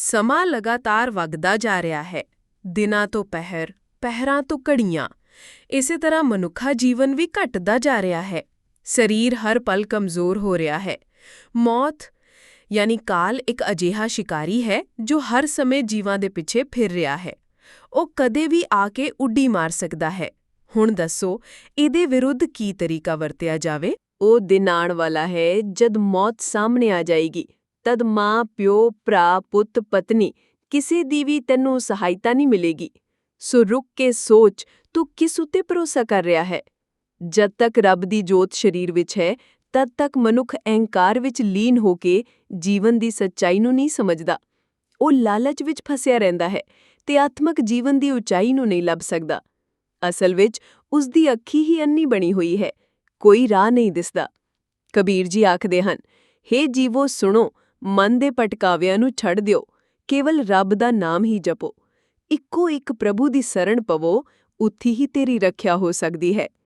ਸਮਾਂ ਲਗਾਤਾਰ ਵਗਦਾ ਜਾ ਰਿਹਾ ਹੈ। ਦਿਨਾਂ ਤੋਂ ਪਹਿਰ, ਪਹਿਰਾਂ ਤੋਂ ਘੜੀਆਂ, ਇਸੇ ਤਰ੍ਹਾਂ ਮਨੁੱਖਾ ਜੀਵਨ ਵੀ ਘਟਦਾ ਜਾ ਰਿਹਾ ਹੈ। ਸਰੀਰ ਹਰ ਪਲ ਕਮਜ਼ੋਰ ਹੋ ਰਿਹਾ ਹੈ। ਮੌਤ, ਯਾਨੀ ਕਾਲ ਇੱਕ ਅਜਿਹਾ ਸ਼ਿਕਾਰੀ ਹੈ ਜੋ ਹਰ ਸਮੇਂ ਜੀਵਾਂ ਦੇ ਪਿੱਛੇ ਫਿਰ ਰਿਹਾ ਹੈ। ਉਹ ਕਦੇ ਵੀ ਆ ਕੇ ਉੱਡੀ ਮਾਰ ਸਕਦਾ ਹੈ। ਹੁਣ ਦੱਸੋ, ਇਹਦੇ ਵਿਰੁੱਧ ਕੀ ਤਰੀਕਾ ਵਰਤਿਆ ਜਾਵੇ? ਉਹ ਦਿਨ ਆਉਣ ਵਾਲਾ ਹੈ ਜਦ ਮੌਤ ਸਾਹਮਣੇ ਆ ਜਾਏਗੀ। ਤਦ ਮਾਂ, ਪਿਓ, ਭਰਾ, ਪੁੱਤ, ਪਤਨੀ ਕਿਸੇ ਦੀ ਵੀ ਤੈਨੂੰ ਸਹਾਇਤਾ ਨਹੀਂ ਮਿਲੇਗੀ। ਸੋ ਰੁਕ ਕੇ ਸੋਚ, ਤੂੰ ਕਿਸ ਉਤੇ ਭਰੋਸਾ ਕਰ ਰਿਹਾ ਹੈ? ਜਦ ਤੱਕ ਰੱਬ ਦੀ ਜੋਤ ਸਰੀਰ ਵਿੱਚ ਹੈ, ਤਦ ਤੱਕ ਮਨੁੱਖ ਅਹੰਕਾਰ ਵਿੱਚ ਲੀਨ ਹੋ ਕੇ ਜੀਵਨ ਦੀ ਸੱਚਾਈ ਨੂੰ ਨਹੀਂ ਸਮਝਦਾ। ਉਹ ਲਾਲਚ ਵਿੱਚ ਫਸਿਆ ਰਹਿੰਦਾ ਹੈ ਤੇ ਆਤਮਿਕ ਜੀਵਨ ਦੀ ਉਚਾਈ ਨੂੰ ਨਹੀਂ ਲੱਭ ਸਕਦਾ। ਅਸਲ ਵਿੱਚ ਉਸ ਦੀ ਅੱਖੀ ਹੀ ਅੰਨੀ ਬਣੀ ਹੋਈ ਹੈ, ਕੋਈ ਰਾਹ ਨਹੀਂ ਦਿਸਦਾ। ਕਬੀਰ ਜੀ ਆਖਦੇ ਹਨ हे ਜੀਵੋ, ਸੁਣੋ ਮਨ ਦੇ ਪਟਕਾਵਿਆਂ ਨੂੰ ਛੱਡ ਦਿਓ, ਕੇਵਲ ਰੱਬ ਦਾ ਨਾਮ ਹੀ ਜਪੋ। ਇੱਕੋ ਇੱਕ ਪ੍ਰਭੂ ਦੀ ਸ਼ਰਣ ਪਵੋ, ਉੱਥੀ ਹੀ ਤੇਰੀ ਰੱਖਿਆ ਹੋ ਸਕਦੀ ਹੈ।